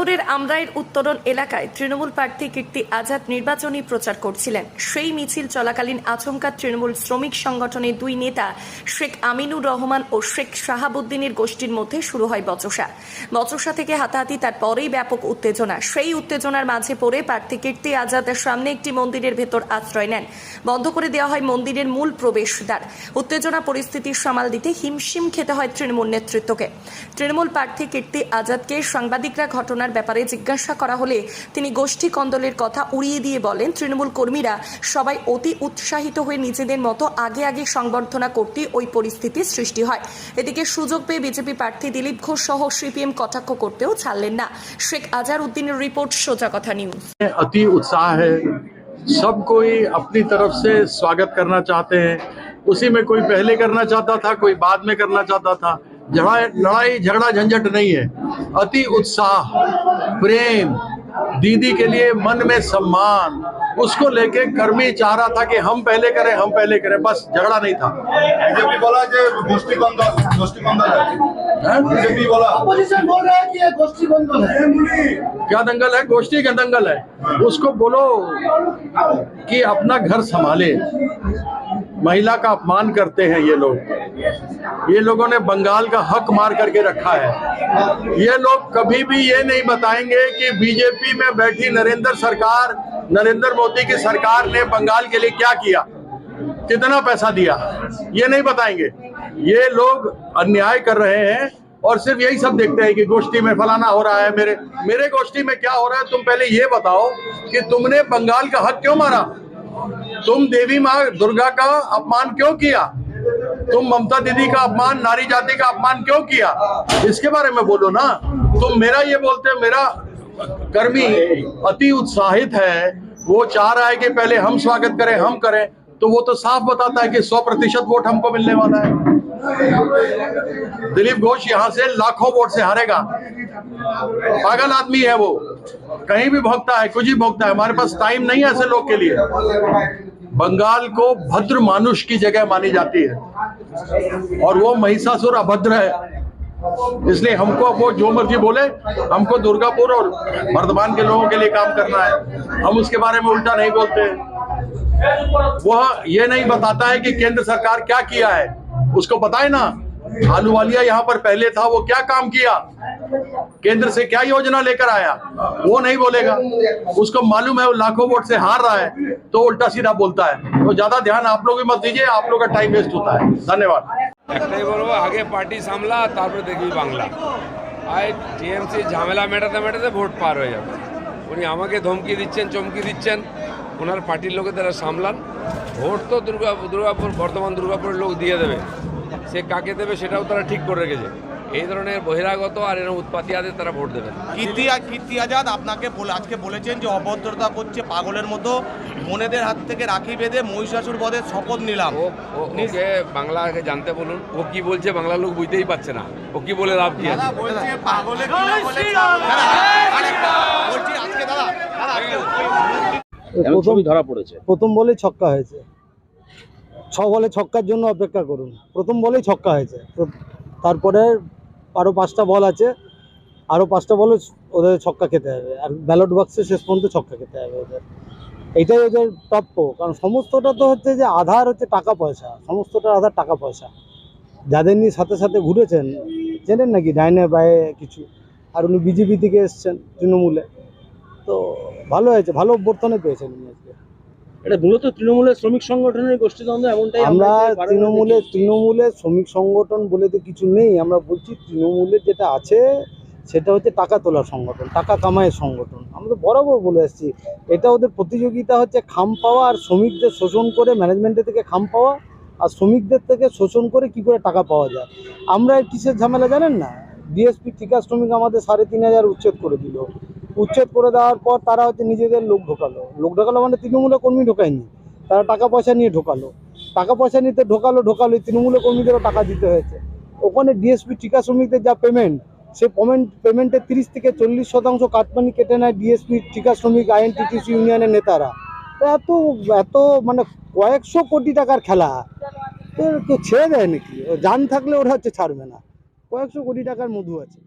দুর্গাপুরের আমরাইয়ের উত্তরণ এলাকায় তৃণমূল প্রার্থী কীর্তি আজাদ নির্বাচনী প্রচার করছিলেন। সেই মিছিল চলাকালীন আচমকা তৃণমূল শ্রমিক সংগঠনের দুই নেতা শেখ আমিনুর রহমান ও শেখ শাহাবুদ্দিনের গোষ্ঠীর মধ্যে শুরু হয় বচসা। বচসা থেকে হাতাহাতি তারপরেই ব্যাপক উত্তেজনা। সেই উত্তেজনার মাঝে পড়ে প্রার্থী কীর্তি আজাদের সামনে একটি মন্দিরের ভেতর আশ্রয় নেন। বন্ধ করে দেওয়া হয় মন্দিরের মূল প্রবেশদ্বার। উত্তেজনা পরিস্থিতির সামাল দিতে হিমশিম খেতে হয় তৃণমূল নেতৃত্বকে। তৃণমূল প্রার্থী কীর্তি আজাদকে সাংবাদিকরা ঘটনার ব্যাপারে জিজ্ঞাসা করা হলে তিনি গোষ্ঠী কন্দলের কথা উড়িয়ে দিয়ে বলেন তৃণমূল কর্মীরা সবাই অতি উৎসাহিত হয়ে নিজেদের মতো আগে আগে সংবর্ধনা করতে ওই পরিস্থিতির সৃষ্টি হয় এদিকে সুযোগ পেয়ে বিজেপি প্রার্থী দিলীপ ঘোষ সহ সিপিএম কটাক্ষ করতেও ছাড়লেন না শেখ আজার উদ্দিনের রিপোর্ট সোজা কথা নিউজ अति उत्साह है सब कोई अपनी तरफ से स्वागत करना चाहते हैं उसी में कोई पहले करना चाहता था कोई बाद में करना चाहता था लड़ाई लड़ाई झगड़ा झंझट नहीं है। अति उत्साह प्रेम दीदी के लिए मन में सम्मान उसको लेके कर्मी चाह रहा था कि हम पहले करें हम पहले करें बस झगड़ा नहीं था। बीजेपी बोला कि गोष्ठी बंद गोष्ठी बंद है? बीजेपी बोला। अपोजिशन बोल रहा है कि ये गोष्ठी है। क्या दंगल है? गोष्ठी का दंगल है। उसको बोलो कि अपना घर संभाले। महिला का अपमान करते हैं ये लोग। ये लोगों ने बंगाल का हक मार करके रखा है। ये लोग कभी भी ये नहीं बताएँगे कि बीजेपी में बैठी नरेंद्र सरकार, नरेंद्र मोदी की सरकार ने बंगाल के लिए क्या किया? कितना पैसा दिया? ये नहीं बताएँगे। ये लोग अन्याय कर रहे हैं और सिर्फ़ यही सब देखते हैं कि गोष्ठी में फलाना हो रहा है, मेरे मेरे गोष्ठी में क्या हो रहा है, तुम पहले ये बताओ कि तुमने बंगाल का हक क्यों मारा? तुम देवी माँ दुर्गा का अपमान क्यों किया? तुम ममता दीदी का अपमान, नारी जाति का अपमान क्यों किया? इसके बारे में बोलो ना। तुम मेरा ये बोलते हो, मेरा कर्मी अति उत्साहित है। वो चाह रहा है कि पहले हम स्वागत करें, हम करें। तो वो तो साफ़ बताता है कि सौ प्रतिशत वोट हमको मिलने वाला है। दिलीप घोष यहाँ से लाखों वोट से हारेगा। पागल आदमी है वो। कहीं भी भोगता है, कुछ ही भोगता है। हमारे पास टाइम नहीं है ऐसे लोग के लिए। बंगाल को भद्र मानुष की जगह मानी जाती है। और वो महिषासुर अभद्र है। इसलिए हमको वो जो मर्ज़ी बोले, हमको दुर्गापुर और वर्धमान के लोगों के लिए काम करना है। हम उसके बारे में उल्टा नहीं बोलते। वह ये नहीं बताता है कि केंद्र सरकार क्या किया है उसको बताए ना आलू वालिया यहाँ पर पहले था वो क्या काम किया केंद्र से क्या योजना लेकर आया वो नहीं बोलेगा उसको मालूम है वो लाखों वोट से हार रहा है तो उल्टा सीधा बोलता है तो ज्यादा ध्यान आप लोग भी मत दीजिए आप लोग का टाइम वेस्ट होता है धन्यवाद একটাই বলবো আগে পার্টি সামলা তারপরে দেখবি বাংলা আর টিএমসি ঝামেলা মেটাতে মেটাতে ভোট পার হয়ে যাবে উনি আমাকে ধমকি দিচ্ছেন, চমকি দিচ্ছেন। ওনার পার্টির লোকে তারা সামলান। ভোট তো দুর্গা দুর্গাপুর বর্তমান দুর্গাপুরের লোক দিয়ে দেবে। সে কাকে দেবে সেটাও তারা ঠিক করে রেখেছে। এই ধরনের বহিরাগত আর এরকম উৎপাতিয়াদের তারা ভোট দেবেন। কীর্তি কীর্তি আজাদ আপনাকে বলে আজকে বলেছেন যে অভদ্রতা করছে পাগলের মতো। মনেদের হাত থেকে রাখি বেঁধে মহিষাসুর বধের শপথ নিলাম। ওকে বাংলাকে জানতে বলুন। ও কি বলছে বাংলার লোক বুঝতেই পারছে না। ও কি বলে লাভ কি আছে? বলছে পাগলে কি বলে আরেকটা, বলছি আজকে দাদা প্রথম ধরা পড়েছে। প্রথম বলেই ছক্কা হয়েছে। ছ বলে ছক্কার জন্য অপেক্ষা করুন। প্রথম বলেই ছক্কা হয়েছে। তো তারপরে আরও পাঁচটা বল আছে। আরও পাঁচটা বলে ওদের ছক্কা খেতে হবে। আর ব্যালট বক্সে শেষ পর্যন্ত ছক্কা খেতে হবে ওদের। এইটাই ওদের প্রাপ্য। কারণ সমস্তটা তো হচ্ছে যে আধার হচ্ছে টাকা পয়সা। সমস্তটা আধার টাকা পয়সা। যাদের নিয়ে সাথে সাথে ঘুরেছেন, চেনেন নাকি? ডাইনে বায়ে কিছু। আর উনি বিজেপি থেকে এসছেন তৃণমূলে। তো ভালো হয়েছে, ভালো অভ্যর্থনে পেয়েছেন উনি আজকে। এটা মূলত তৃণমূলের শ্রমিক সংগঠনের গোষ্ঠীদ্বন্দ্ব এমনটাই আমরা বারবার তৃণমূলে দেখি। তৃণমূলে শ্রমিক সংগঠন বলে তো কিছু নেই। আমরা বলছি তৃণমূলের যেটা আছে সেটা হচ্ছে টাকা তোলার সংগঠন টাকা কামায়ের সংগঠন। আমরা তো বরাবর বলে আসছি। এটা ওদের প্রতিযোগিতা হচ্ছে খাম পাওয়া আর শ্রমিকদের শোষণ করে ম্যানেজমেন্টের থেকে খাম পাওয়া আর শ্রমিকদের থেকে শোষণ করে কি করে টাকা পাওয়া যায়। আমরা কিসের ঝামেলা জানেন না? ডিএসপি ঠিকা শ্রমিক আমাদের সাড়ে তিন হাজার উচ্ছেদ করে দিল। উচ্ছেদ করে দেওয়ার পর তারা হচ্ছে নিজেদের লোক ঢোকালো। লোক ঢোকালো মানে তৃণমূলের কর্মী ঢোকায়নি। তারা টাকা পয়সা নিয়ে ঢোকালো। টাকা পয়সা নিতে ঢোকালো ঢোকালো তৃণমূলের কর্মীদেরও টাকা দিতে হয়েছে। ওখানে ডিএসপি ঠিকা শ্রমিকদের যা পেমেন্ট সে পেমেন্ট পেমেন্টের তিরিশ থেকে চল্লিশ শতাংশ কাটমানি কেটে নেয় ডিএসপি ঠিকা শ্রমিক আইএনটিটিসি ইউনিয়নের নেতারা। এত এত মানে কয়েকশো কোটি টাকার খেলা। তো ছেড়ে দেয় নাকি জান থাকলে ওরা হচ্ছে ছাড়বে না। কয়েকশো কোটি টাকার মধু আছে।